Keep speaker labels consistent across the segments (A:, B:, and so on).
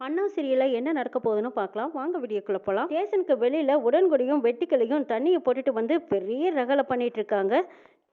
A: அண்ணா சீரியலில் என்ன நடக்க போகுதுன்னு பார்க்கலாம். வாங்க வீடியோக்குள்ளே போகலாம் ஸ்டேஷனுக்கு வெளியில் உடன்குடியும் வெட்டிக்கலையும் தண்ணியை போட்டுட்டு வந்து பெரிய ரகலை பண்ணிட்டு இருக்காங்க.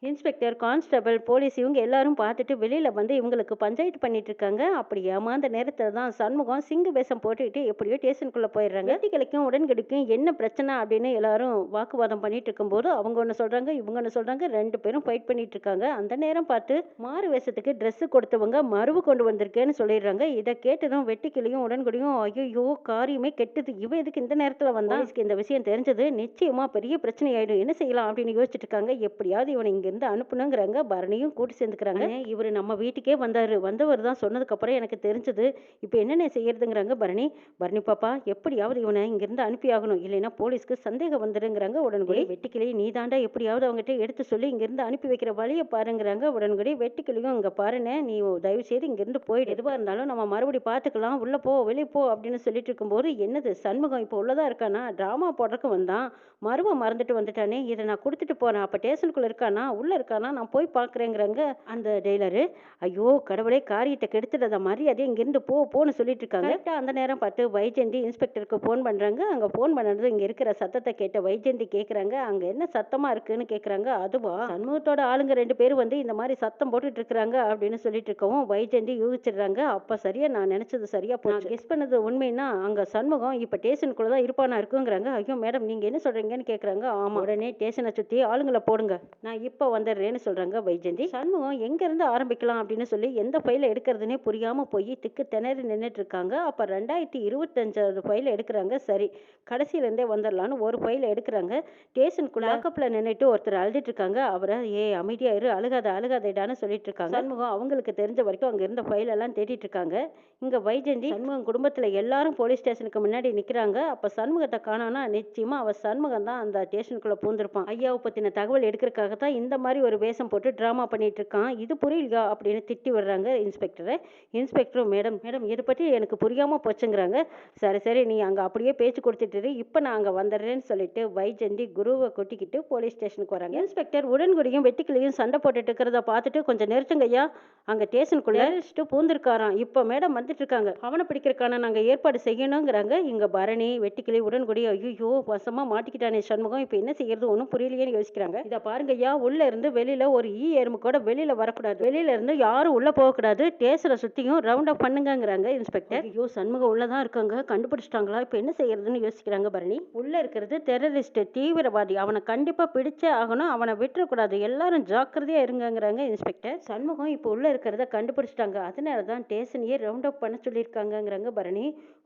A: இன்ஸ்பெக்டர் கான்ஸ்டபிள் போலீஸ் இவங்க எல்லாரும் பார்த்துட்டு வெளியில் வந்து இவங்களுக்கு பஞ்சாயத்து பண்ணிட்டு இருக்காங்க அப்படி ஏமாந்த நேரத்தில் தான் சண்முகம் சிங்கு வேஷம் போட்டுக்கிட்டு எப்படியோ ஸ்டேஷனுக்குள்ளே போயிடுறாங்க. வெட்டிக்கலைக்கும் உடன்கடிக்கும் என்ன பிரச்சனை அப்படின்னு எல்லாரும் வாக்குவாதம் பண்ணிட்டு இருக்கும்போது அவங்க ஒன்று சொல்கிறாங்க இவங்க ஒன்று சொல்கிறாங்க ரெண்டு பேரும் ஃபைட் பண்ணிட்டு இருக்காங்க அந்த நேரம் பார்த்து மாறு வேஷத்துக்கு ட்ரெஸ்ஸு கொடுத்தவங்க மறுவு கொண்டு வந்திருக்கேன்னு சொல்லிடுறாங்க. இதை கேட்டதும் வெட்டிக்கிளியும் உடன்குடியும் ஐயோ காரியமே கெட்டது. இவ எதுக்கு இந்த நேரத்தில் வந்தால் இந்த விஷயம் தெரிஞ்சது. நிச்சயமாக பெரிய பிரச்சனை ஆகிடும் என்ன செய்யலாம் அப்படின்னு யோசிச்சுட்டு இருக்காங்க. எப்படியாவது இவனை இங்கே இங்கிருந்து அனுப்பணுங்கிறாங்க பரணியும் கூட்டி சேர்ந்துக்கிறாங்க. இவர் நம்ம வீட்டுக்கே வந்தாரு. வந்தவர் தான் சொன்னதுக்கு அப்புறம் எனக்கு தெரிஞ்சது. இப்போ என்னென்ன செய்யறதுங்கிறாங்க பரணி. பரணி பாப்பா எப்படியாவது இவனை இங்கிருந்து அனுப்பி ஆகணும். இல்லைன்னா போலீஸ்க்கு சந்தேகம் வந்துருங்கிறாங்க உடன்குடி. வெட்டிக்கிளி நீ தாண்டா எப்படியாவது அவங்ககிட்ட எடுத்து சொல்லி இங்கிருந்து அனுப்பி வைக்கிற வழியை பாருங்கிறாங்க உடன்குடி. வெட்டிக்கிளியும் இங்க பாருண்ணே நீ தயவு செய்து இங்கிருந்து போயிடு. எதுவாக இருந்தாலும் நம்ம மறுபடி பார்த்துக்கலாம் உள்ள போ வெளியே போ அப்படின்னு சொல்லிட்டு இருக்கும்போது என்னது சண்முகம் இப்போ உள்ளதா இருக்கானா? ட்ராமா போடுறதுக்கு வந்தான். மருவை மறந்துட்டு வந்துட்டானே. இதை நான் கொடுத்துட்டு போறேன். அப்போ ஸ்டேஷனுக்குள்ள இருக்கானா? உள்ள இருக்கானா? நான் போய் பார்க்குறேங்கிறாங்க அந்த டெய்லரு. ஐயோ கடவுளே காரியத்தை கெடுத்துடாத மரியாதை இங்கிருந்து போ போன்னு சொல்லிட்டு இருக்காங்க கரெக்டாக அந்த நேரம் பார்த்து வைஜெயந்தி இன்ஸ்பெக்டருக்கு ஃபோன் பண்ணுறாங்க அங்கே ஃபோன் பண்ணது இங்கே இருக்கிற சத்தத்தை கேட்ட வைஜெயந்தி கேட்குறாங்க அங்கே என்ன சத்தமாக இருக்குன்னு கேட்குறாங்க அதுவா? சண்முகத்தோட ஆளுங்க ரெண்டு பேரும் வந்து இந்த மாதிரி சத்தம் போட்டுட்டு இருக்கிறாங்க அப்படின்னு சொல்லிட்டு இருக்கவும் வைஜெயந்தி யூகிச்சிடுறாங்க. அப்போ சரியா நான் நினச்சது சரியா போச்சு. கெஸ் பண்ணது உண்மைன்னா அங்கே சண்முகம் இப்போ ஸ்டேஷனுக்குள்ள தான் இருப்பானா இருக்குங்கிறாங்க. ஐயோ மேடம் நீங்கள் என்ன சொல்கிறீங்கன்னு கேட்குறாங்க ஆமாம் உடனே ஸ்டேஷனை சுற்றி ஆளுங்களை போடுங்க. நான் இப்போ வந்துடுறேன்னு சொல்கிறாங்க வைஜெயந்தி சண்முகம் எங்கேருந்து ஆரம்பிக்கலாம் அப்படின்னு சொல்லி எந்த ஃபைலை எடுக்கிறதுனே புரியாமல் போய் திக்கு திணறி நின்றுட்டு இருக்காங்க அப்போ ரெண்டாயிரத்தி இருபத்தஞ்சாவது ஃபைல் எடுக்கிறாங்க. சரி கடைசியிலேருந்தே வந்துடலான்னு ஒரு ஃபைல் எடுக்கிறாங்க. ஸ்டேஷனுக்குள்ள லாக்கப்பில் நின்றுட்டு ஒருத்தர் அழுதுட்டு இருக்காங்க அவரை ஏ அமைதியா இரு அழுகாத அழுகாதேடான்னு சொல்லிட்டு இருக்காங்க சண்முகம் அவங்களுக்கு தெரிஞ்ச வரைக்கும் அங்கே இருந்த ஃபைலெல்லாம் தேடிட்டு இருக்காங்க இங்கே வைஜெயந்தி சண்முகம் குடும்பத்தில் எல்லாரும் போலீஸ் ஸ்டேஷனுக்கு முன்னாடி நிற்கிறாங்க அப்போ சண்முகத்தை காணோன்னா நிச்சயமாக அவள் சண்முகம் தான் அந்த ஸ்டேஷனுக்குள்ளே பூந்திருப்பான். ஐயாவை பற்றின தகவல் எடுக்கிறதுக்காக தான் இந்த மாதிரி ஒரு வேஷம் போட்டு ட்ராமா பண்ணிட்டு இருக்கான் இது புரியலையா? அப்படின்னு திட்டி விடுறாங்க இன்ஸ்பெக்டரை இன்ஸ்பெக்டரும் மேடம் மேடம் இதை பற்றி எனக்கு புரியாமல் போச்சுங்கிறாங்க. சரி சரி நீ அங்கே அப்படியே பேச்சு கொடுத்துட்டு இப்போ நான் அங்கே வந்துடுறேன்னு சொல்லிட்டு வைஜெயந்தி குருவை கொட்டிக்கிட்டு போலீஸ் ஸ்டேஷனுக்கு வராங்க. இன்ஸ்பெக்டர் உடன்குடியும் வெட்டிக்கிளியும் சண்டை போட்டுட்டு இருக்கிறத பார்த்துட்டு கொஞ்சம் நிறுத்துங்க ஐயா. அங்கே ஸ்டேஷனுக்குள்ள அடிச்சுட்டு பூந்துருக்காராம். இப்போ மேடம் வந்துட்டு இருக்காங்க அவனை பிடிக்கிறக்கான நாங்கள் ஏற்பாடு செய்யணுங்கிறாங்க. இங்கே பரணி வெட்டிக்கிளி உடன்குடி ஐயோ வசமாக மாட்டிக்கிட்டானே சண்முகம். இப்போ என்ன செய்யறது? ஒன்றும் புரியலையேன்னு யோசிக்கிறாங்க. இதை பாருங்க ஐயா. உள்ள இருந்து வெளியில ஒரு ஈ எறும்பு கூட வெளியில வரக்கூடாது. வெளியில இருந்து யாரும் உள்ள போகக்கூடாது. ஸ்டேஷனை சுற்றியும் ரவுண்ட் அப் பண்ணுங்கங்கிறாங்க இன்ஸ்பெக்டர் ஐயோ சண்முகம் உள்ளதான் இருக்காங்க. கண்டுபிடிச்சிட்டாங்களா? இப்போ என்ன செய்யறதுன்னு யோசிக்கிறாங்க பரணி. உள்ள இருக்கிறது டெரரிஸ்ட் தீவிரவாதி. அவனை கண்டிப்பா பிடிச்சே ஆகணும். அவனை விட்டுறக்கூடாது. எல்லாரும் ஜாக்கிரதையா இருங்கங்கிறாங்க இன்ஸ்பெக்டர் சண்முகம் இப்போ உள்ள இருக்கிறத கண்டுபிடிச்சிட்டாங்க. அதனால தான் ஸ்டேஷனையே ரவுண்ட் அப் பண்ண சொல்லியிருக்காங்கங்கிறாங்க பரணி.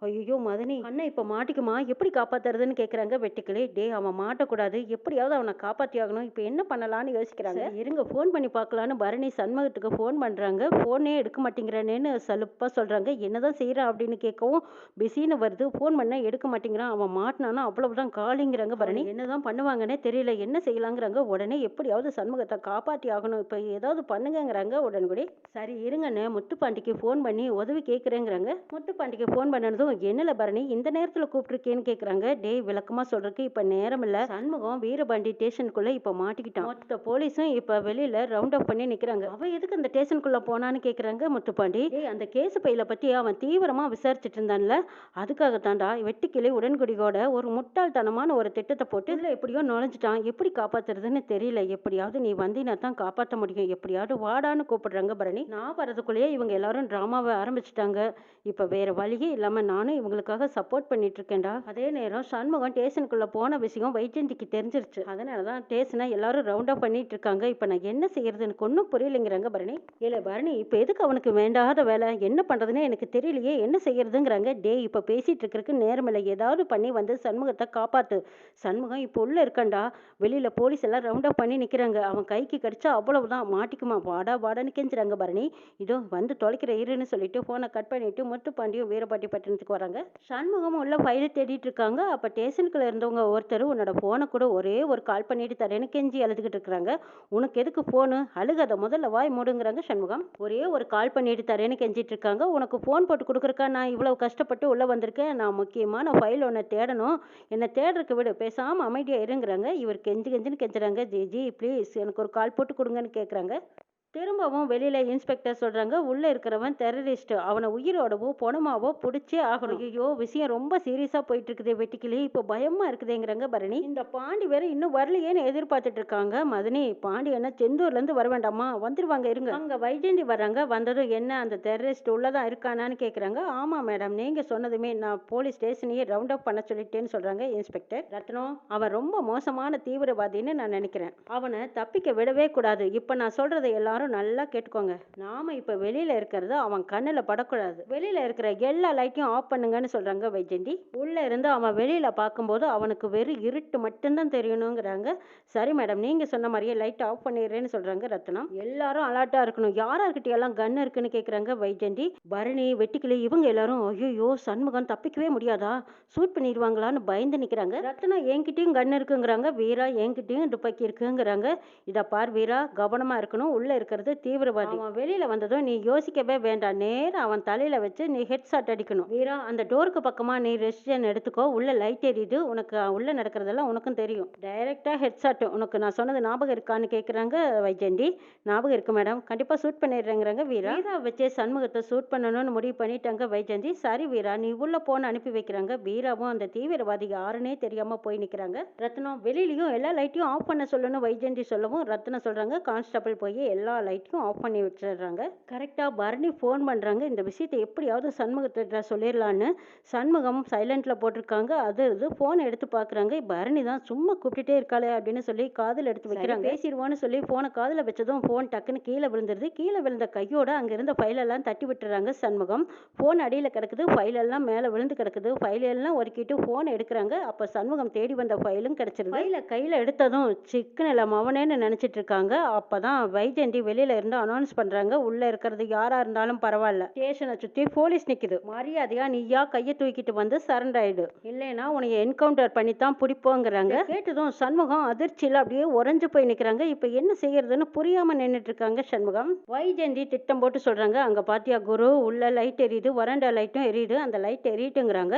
A: ஐயோ மதனி. அண்ணன் இப்போ மாட்டிக்குமா? எப்படி காப்பாத்துறதுன்னு கேட்குறாங்க வெட்டிக்கிளி. டே அவன் மாட்டக்கூடாது. எப்படியாவது அவனை காப்பாற்றி ஆகணும் இப்போ என்ன பண்ணலாம்னு யோசிக்கிறாங்க. இருங்க ஃபோன் பண்ணி பார்க்கலான்னு பரணி சண்முகத்துக்கு ஃபோன் பண்ணுறாங்க ஃபோனே எடுக்க மாட்டேங்கிறானேன்னு சலுப்பாக சொல்கிறாங்க என்னதான் செய்கிறான் அப்படின்னு கேட்கவும் பிஸின்னு வருது. ஃபோன் பண்ண எடுக்க மாட்டேங்கிறான். அவன் மாட்டினானா அவ்வளவுதான் காலிங்கிறாங்க பரணி. என்னதான் பண்ணுவாங்கன்னே தெரியல. என்ன செய்யலாங்கிறாங்க? உடனே எப்படியாவது சண்முகத்தை காப்பாற்றி ஆகணும். இப்போ ஏதாவது பண்ணுங்கங்கிறாங்க உடன்குடி. சரி இருங்கண்ணே. முத்துப்பாண்டிக்கு ஃபோன் பண்ணி உதவி கேட்குறேங்கிறாங்க. முத்துப்பாண்டிக்கு ஃபோன் பண்ணதும் என்னல பரணி இந்த நேரத்தில் கூப்பிட்டுருக்கேன்னு கேட்குறாங்க. டேய் விளக்கமாக சொல்றதுக்கு இப்போ நேரம் இல்லை. சண்முகம் வீரபாண்டி ஸ்டேஷனுக்குள்ளே இப்போ மாட்டிக்கிட்டான். மொத்த போலீஸும் இப்போ வெளியில் ரவுண்ட் அப் பண்ணி நிற்கிறாங்க அவன் எதுக்கு அந்த ஸ்டேஷனுக்குள்ளே போனான்னு கேட்குறாங்க முத்துப்பாண்டி? அந்த கேஸ் பையில பற்றி அவன் தீவிரமாக விசாரிச்சுட்டு இருந்தான்ல. அதுக்காக தாண்டா வெட்டிக்கிளி உடன்குடியோட ஒரு முட்டாள்தனமான ஒரு திட்டத்தை போட்டு இதில் எப்படியோ நுழைஞ்சிட்டான். எப்படி காப்பாத்துறதுன்னு தெரியல. எப்படியாவது நீ வந்தீனா தான் காப்பாற்ற முடியும். எப்படியாவது வாடான்னு கூப்பிடுறாங்க பரணி. நான் வரதுக்குள்ளேயே இவங்க எல்லாரும் ட்ராமாவை ஆரம்பிச்சிட்டாங்க. இப்போ வேற வழியே இல்லாமல் நானும் இவங்களுக்காக சப்போர்ட் பண்ணிட்டு இருக்கேன்டா. அதே நேரம் சண்முகம் ஸ்டேஷனுக்குள்ள போன விஷயம் வைஜெயந்திக்கு தெரிஞ்சிருச்சு. அதனால தான் ஸ்டேஷனை எல்லாரும் ரவுண்ட் பண்ணி இருக்காங்க இப்போ நான் என்ன செய்யறதுன்னு எனக்கு ஒன்றும் புரியலைங்கிறாங்க பரணி. இல்லை பரணி இப்போ எதுக்கு அவனுக்கு வேண்டாத வேலை? என்ன பண்ணுறதுன்னு எனக்கு தெரியலையே. என்ன செய்யறதுங்கிறாங்க? டே இப்போ பேசிட்டு இருக்கிறதுக்கு நேரமில்லை. ஏதாவது பண்ணி வந்து சண்முகத்தை காப்பாத்து. சண்முகம் இப்போ உள்ள இருக்கான்டா. வெளியில போலீஸ் எல்லாம் ரவுண்ட் பண்ணி நிற்கிறாங்க அவன் கைக்கு கடிச்சா அவ்வளவுதான். மாட்டிக்குமா? வாடா வாடான்னு கெஞ்சுறாங்க பரணி. இதோ வந்து தொலைக்கிற இருன்னு சொல்லிட்டு ஃபோனை கட் பண்ணிட்டு முத்துப்பாண்டியும் வீரபாட்டி பட்டணத்துக்கு வராங்க. சண்முகம் உள்ள ஃபைலை தேடிட்டு இருக்காங்க அப்போ ஸ்டேஷனுக்குள்ள இருந்தவங்க ஒருத்தர் உன்னோட ஃபோனை கூட ஒரே ஒரு கால் பண்ணிட்டு தரேன்னு கெஞ்சி அழுதுகிட்டு இருக்கிறாங்க. உனக்கு எதுக்கு ஃபோனு அழுகத முதல்ல வாய் மூடுங்கிறாங்க சண்முகம். ஒரே ஒரு கால் பண்ணிட்டு தரேன்னு கெஞ்சிட்டு இருக்காங்க உனக்கு ஃபோன் போட்டு கொடுக்குறக்கா நான் இவ்வளோ கஷ்டப்பட்டு உள்ளே வந்திருக்கேன். நான் முக்கியமான ஃபைல் ஒன்று தேடணும். என்னை தேடுறதுக்கு விடு. பேசாமல் அமைதியாக இருங்கிறாங்க. இவர் கெஞ்சி கெஞ்சின்னு கெஞ்சுறாங்க. ஜி ஜி ப்ளீஸ் எனக்கு ஒரு கால் போட்டு கொடுங்கன்னு கேட்குறாங்க திரும்பவும் வெளியில இன்ஸ்பெக்டர் சொல்றாங்க உள்ள இருக்கிறவன் டெரரிஸ்ட் அவனை உயிரோடவோ பொணமாவோ பிடிச்சே ஆகணும். ஐயோ விஷயம் ரொம்ப சீரியஸா போயிட்டு இருக்குது வெட்டிக்கிளி. இப்போ பயமா இருக்குதுங்கிறாங்க பரணி. இந்த பாண்டி வேற இன்னும் வரலையேன்னு எதிர்பார்த்துட்டு இருக்காங்க மதனி. பாண்டி என்ன செந்தூர்ல இருந்து வர வேண்டாமா? வந்துருவாங்க இருங்க. அங்க வைஜெயந்தி வர்றாங்க வந்ததும் என்ன அந்த டெரரிஸ்ட் உள்ளதான் இருக்கானான்னு கேக்குறாங்க. ஆமா மேடம் நீங்க சொன்னதுமே நான் போலீஸ் ஸ்டேஷனையே ரவுண்ட் அப் பண்ண சொல்லிட்டேன்னு சொல்றாங்க இன்ஸ்பெக்டர் ரத்னம் அவன் ரொம்ப மோசமான தீவிரவாதின்னு நான் நினைக்கிறேன். அவனை தப்பிக்க விடவே கூடாது. இப்ப நான் சொல்றதை எல்லாரும் நல்லா கேட்டுக்கோங்க. நாம இப்ப வெளியில இருக்கிறது அவன் கண்ணுல படக்கூடாது. வெளியில இருக்கிற எல்லா லைட்டையும் ஆஃப் பண்ணுங்கன்னு சொல்றாங்க வைஜெயந்தி. உள்ள இருந்து அவன் வெளியில பார்க்கும்போது அவனுக்கு வெறும் இருட்டு மட்டும்தான் தெரியணுங்கிறாங்க. சரி மேடம் நீங்க சொன்ன மாதிரியே லைட் ஆஃப் பண்ணிடுறேன்னு சொல்றாங்க ரத்னம் எல்லாரும் அலர்ட்டா இருக்கணும். யாரார்கிட்ட எல்லாம் கன் இருக்குன்னு கேக்குறாங்க வைஜெயந்தி? பரணி வெட்டிக்கிளி இவங்க எல்லாரும் ஐயோ சண்முகம் தப்பிக்கவே முடியாதா? சூட் பண்ணிடுவாங்களான்னு பயந்து நிக்கிறாங்க. ரத்னம் என்கிட்டயும் கன் இருக்குங்கிறாங்க. வீரா என்கிட்டயும் துப்பாக்கி இருக்குங்கிறாங்க. இத பார் வீரா கவனமா இருக்கணும். உள்ள இருக்கிறது தீவிரவாதி. அவன் வெளியில வந்ததும் நீ யோசிக்கவே வேண்டாம். நேரா அவன் தலையில வச்சு நீ ஹெட் ஷாட் அடிக்கணும். வீரா அந்த டோருக்கு பக்கமா நீ ரெஸ்டன் எடுத்துக்கோ. உள்ள லைட் எரியுது. உனக்கு உள்ள நடக்கிறதெல்லாம் உனக்கும் தெரியும். டைரக்டா ஹெட் ஷாட் உனக்கு நான் சொன்னது ஞாபகம் இருக்கான்னு கேக்குறாங்க வைஜெயந்தி ஞாபகம் இருக்கு மேடம் கண்டிப்பா ஷூட் பண்ணிடுறேங்கிறாங்க வீரா. வீரா வச்சே சண்முகத்தை ஷூட் பண்ணணும்னு முடிவு பண்ணிட்டாங்க வைஜெயந்தி சரி வீரா நீ உள்ள போன்னு அனுப்பி வைக்கிறாங்க. வீராவும் அந்த தீவிரவாதி யாருன்னே தெரியாம போய் நிக்கிறாங்க. ரத்னம் வெளியிலயும் எல்லா லைட்டையும் ஆஃப் பண்ண சொல்லணும் வைஜெயந்தி சொல்லவும் ரத்னம் சொல்றாங்க. கான்ஸ்டபிள் போய் எல்லா லைட்டையும் ஆஃப் பண்ணி விட்டுறாங்க. கரெக்டா பரணி ஃபோன் பண்றாங்க. இந்த விஷயத்தை எப்படியாவது சண்முகத்திட்ட சொல்லிடலான்னு சண்முகம் சைலண்ட்ல போட்டிருக்காங்க. அது இது போன் எடுத்து பாக்குறாங்க. பரணி தான் சும்மா கூப்பிட்டுட்டே இருக்காளே அப்படின்னு சொல்லி காதுல எடுத்து வைக்கிறாங்க. பேசிடுவோன்னு சொல்லி போனை காதுல வச்சதும் போன் டக்குன்னு கீழே விழுந்துருது. கீழே விழுந்த கையோட அங்க இருந்த ஃபைல் எல்லாம் தட்டி விட்டுறாங்க சண்முகம். போன் அடியில கிடக்குது. ஃபைல் எல்லாம் மேல விழுந்து கிடக்குது. ஃபைல் எல்லாம் ஒருக்கிட்டு போன் எடுக்கிறாங்க. அப்ப சண்முகம் தேடி வந்த ஃபைலும் கிடைச்சிருது. ஃபைல கையில எடுத்ததும் சிக்கன் எல்லாம் அவனேன்னு நினைச்சிட்டு இருக்காங்க. அப்பதான் வைஜெயந்தி வெளியில இருந்து அனௌன்ஸ் பண்றாங்க. உள்ள இருக்கிறது யாரா இருந்தாலும் பரவாயில்ல. ஸ்டேஷனை சுத்தி போலீஸ் நிக்குது. மரியாதையா நீயா கையை தூக்கிட்டு வந்து சரண்டர் ஆயிடு. இல்லைன்னா உனைய என்கவுண்டர் பண்ணி தான் பிடிப்போங்கிறாங்க கேட்டதும் சண்முகம் அதிர்ச்சியில அப்படியே உறைஞ்சு போய் நிக்கிறாங்க. இப்ப என்ன செய்யறதுன்னு புரியாம நின்றுட்டு இருக்காங்க சண்முகம். வைஜெயந்தி திட்டம் போட்டு சொல்றாங்க. அங்க பாத்தியா குரு? உள்ள லைட் எரியுது. வறண்ட லைட்டும் எரியுது. அந்த லைட் எரியுட்டுங்கிறாங்க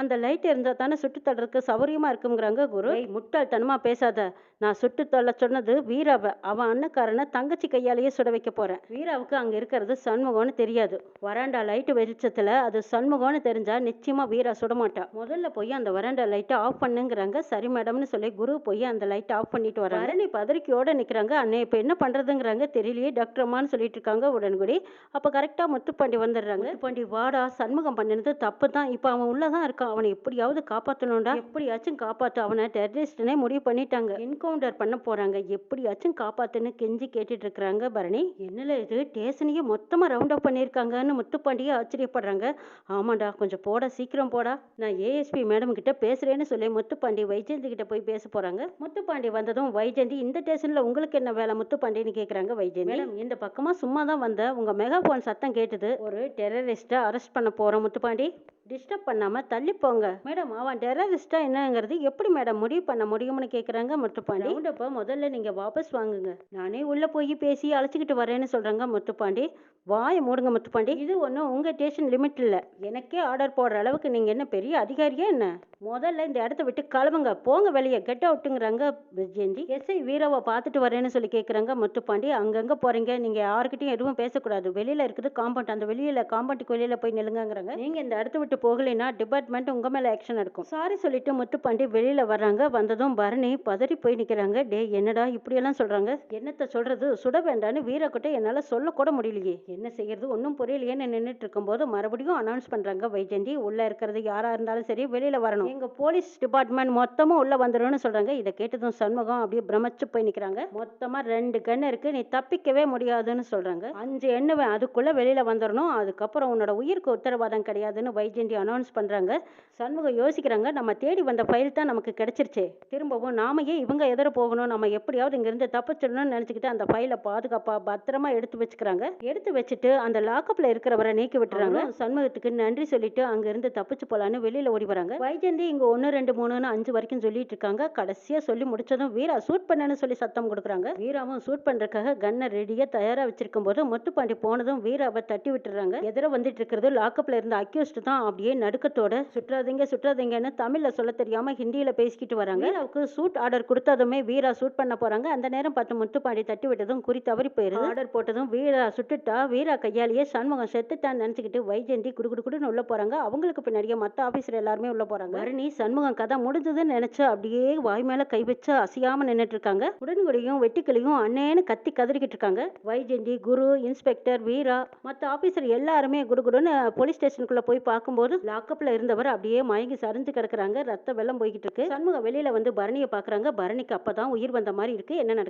A: அந்த லைட் இருந்தா தானே சுட்டு தள்ளுறதுக்கு சௌகரியமா இருக்குங்கிறாங்க குரு. ஏய், முட்டாள்தனமா பேசாத. நான் சுட்டு தள்ள சொன்னது வீராவை. அவன் அண்ணக்காரனை தங்கச்சி கையாலேயே சுட வைக்க போறேன். வீராவுக்கு அங்க இருக்கிறது சண்முகம்னு தெரியாது. வராண்டா லைட் வெளிச்சத்துல அது சண்முகம்னு தெரிஞ்சா நிச்சயமா வீரா சுட மாட்டா. முதல்ல போய் அந்த வராண்டா லைட்டை ஆஃப் பண்ணுங்கிறாங்க. சரி மேடம்னு சொல்லி குரு போய் அந்த லைட்டை ஆஃப் பண்ணிட்டு வராங்க. பரணி பதறிக்கையோட நிக்கிறாங்க. அண்ணே இப்ப என்ன பண்றதுங்கிறாங்க தெரியலையே. டாக்டர் அம்மான்னு சொல்லிட்டு இருக்காங்க உடன்குடி. அப்ப கரெக்டா முத்துப்பாண்டி வந்துடுறாங்க. முத்துப்பாண்டி வாடா. சண்முகம் பண்ணினது தப்பு தான் இப்ப அவன் உள்ளதான் இருக்கான். அவனை எப்படியாவது காப்பாற்றணும்டா எப்படியாச்சும் காப்பாற்று அவனை டெரரிஸ்ட்னே முடிவு பண்ணிட்டாங்க. என்கவுண்டர் பண்ண போறாங்க. எப்படியாச்சும் காப்பாத்துன்னு கெஞ்சி கேட்டுட்டு இருக்கிறாங்க பரணி. என்னல இது? டேஷனையே மொத்தமா ரவுண்ட் அப் பண்ணியிருக்காங்கன்னு முத்துப்பாண்டியே ஆச்சரியப்படுறாங்க. ஆமாண்டா கொஞ்சம் போடா சீக்கிரம் போடா. நான் ஏஎஸ்பி மேடம் கிட்ட பேசுறேன்னு சொல்லி முத்துப்பாண்டி வைஜெயந்தி கிட்ட போய் பேச போறாங்க. முத்துப்பாண்டி வந்ததும் வைஜெயந்தி இந்த ஸ்டேஷன்ல உங்களுக்கு என்ன வேலை முத்துப்பாண்டின்னு கேக்குறாங்க வைஜெயந்தி. மேடம் இந்த பக்கமா சும்மா தான் வந்த உங்க மெகாஃபோன் சத்தம் கேட்டது. ஒரு டெரரிஸ்ட அரெஸ்ட் பண்ண போறோம் முத்துப்பாண்டி. டிஸ்டர்ப் பண்ணாம தள்ளி போங்க. மேடம் அவன் டெரரிஸ்டா என்னங்கிறது எப்படி மேடம் முடிவு பண்ண முடியும்னு கேக்குறாங்க முத்துப்பாண்டி? ரவுண்டப்ப முதல்ல நீங்க வாபஸ் வாங்குங்க. நானே உள்ள போய் பேசி அழைச்சிக்கிட்டு வரேன்னு சொல்றாங்க முத்துப்பாண்டி. வாயை மூடுங்க முத்துப்பாண்டி. இது ஒன்றும் உங்க ஸ்டேஷன் லிமிட் இல்ல. எனக்கே ஆர்டர் போடுற அளவுக்கு நீங்க என்ன பெரிய அதிகாரியா என்ன? முதல்ல இந்த இடத்த விட்டு கிளம்புங்க. போங்க வெளியே. கெட் அவுட்டுங்கிறாங்க விஜயந்தி. எஸ்ஐ வீராவை பார்த்துட்டு வரேன்னு சொல்லி கேட்குறாங்க முத்துப்பாண்டி. அங்கங்க போறீங்க. நீங்க யாருக்கிட்டையும் எதுவும் பேசக்கூடாது. வெளியில இருக்குது காம்பவுண்ட் அந்த வெளியில காம்பவுண்டுக்கு வெளியில போய் நில்லுங்கங்கிறாங்க. நீங்க இந்த இடத்த விட்டு போகலைன்னா டிபார்ட்மெண்ட் உங்கள் மேலே ஆக்ஷன் எடுக்கும். சாரி சொல்லிட்டு முத்துப்பாண்டி வெளியில் வர்றாங்க. வந்ததும் பரணி பதறி போய் நிற்கிறாங்க டே என்னடா இப்படியெல்லாம் சொல்கிறாங்க என்னத்தை சொல்கிறது சுட வேண்டான்னு வீரக்கிட்ட என்னால் சொல்லக்கூட முடியலையே. என்ன செய்யறது? ஒன்றும் புரியலையேன்னு நின்றுட்டு இருக்கும்போது மறுபடியும் அனௌன்ஸ் பண்ணுறாங்க வைஜெயந்தி உள்ளே இருக்கிறது யாராக இருந்தாலும் சரி வெளியில் வரணும். எங்கள் போலீஸ் டிபார்ட்மெண்ட் மொத்தமும் உள்ளே வந்துடணும்னு சொல்கிறாங்க இதை கேட்டதும் சண்முகம் அப்படியே பிரமிச்சு போய் நிற்கிறாங்க மொத்தமாக ரெண்டு கன் இருக்கு. நீ தப்பிக்கவே முடியாதுன்னு சொல்கிறாங்க அஞ்சு எண்ணுவேன். அதுக்குள்ளே வெளியில் வந்துடணும் அதுக்கப்புறம் உன்னோட உயிருக்கு உத்தரவாதம் கிடையாதுன்னு வைஜெயந்தி அனௌன்ஸ் பண்றாங்க. சண்முகம் யோசிக்கிறாங்க நம்ம தேடி வந்த ஃபைல் தான் நமக்கு கிடைச்சிருச்சே. திரும்பவும் நாம ஏன் இவங்க எதிர போகணும்? நம்ம எப்படியாவது இங்கிருந்து தப்பிச்சிடணும்னு நினைச்சுக்கிட்டு அந்த ஃபைலை பாதுகாப்பா பத்திரமா எடுத்து வச்சுக்கிறாங்க. எடுத்து வச்சுட்டு அந்த லாக்கப்ல இருக்கிறவரை நீக்கி விட்டுறாங்க. சண்முகத்துக்கு நன்றி சொல்லிட்டு அங்க இருந்து தப்பிச்சு போலான்னு வெளியில ஓடி வராங்க. வைஜெயந்தி இங்க ஒன்னு ரெண்டு மூணுன்னு அஞ்சு வரைக்கும் சொல்லிட்டு இருக்காங்க. கடைசியா சொல்லி முடிச்சதும் வீரா சூட் பண்ணன்னு சொல்லி சத்தம் கொடுக்குறாங்க. வீராவும் சூட் பண்றதுக்காக கன்னை ரெடியா தயாரா வச்சிருக்கும் போது முத்துப்பாண்டி போனதும் வீராவை தட்டி விட்டுறாங்க. எதிர வந்துட்டு இருக்கிறது லாக்கப்ல இருந்த அக்யூஸ்ட் தான் அப்படி அப்படியே நடுக்கத்தோட சுற்றாதீங்க சுற்றாதீங்கன்னு தமிழ்ல சொல்ல தெரியாம ஹிந்தியில பேசிக்கிட்டு வராங்க. வீராவுக்கு சூட் ஆர்டர் கொடுத்ததுமே வீரா ஷூட் பண்ண போறாங்க. அந்த நேரம் பார்த்து முத்துப்பாண்டி தட்டி விட்டதும் குறி தவறி போயிருது. ஆர்டர் போட்டதும் வீரா சுட்டுட்டா வீரா கையாலேயே சண்முகம் செத்துட்டான்னு நினைச்சுக்கிட்டு வைஜெயந்தி குடு குடு குடுன்னு உள்ள போறாங்க. அவங்களுக்கு பின்னாடியே மத்த ஆபீசர் எல்லாருமே உள்ள போறாங்க. பரணி சண்முகம் கதை முடிஞ்சதுன்னு நினைச்சு அப்படியே வாய் மேல கை வச்சு அசையாம நின்னுட்டு இருக்காங்க. உடன்குடியும் வெட்டிக்கிளியும் அண்ணேன்னு கத்தி கதறிக்கிட்டு இருக்காங்க. வைஜெயந்தி குரு இன்ஸ்பெக்டர் வீரா மத்த ஆபீசர் எல்லாருமே குடுகுடுன்னு போலீஸ் ஸ்டேஷனுக்குள்ள போய் பார்க்கும்போது லாக்கப்ல இருந்தவர் அப்படியே மயங்கி சரிஞ்சு கிடக்குறாங்க. ரத்த வெள்ளம் போய்கிட்டு இருக்கு. சண்முகம் வெளியில வந்து பரணியை பாக்குறாங்க பரணிக்கு அப்பதான் உயிர் வந்த மாதிரி இருக்கு. என்ன நடக்கு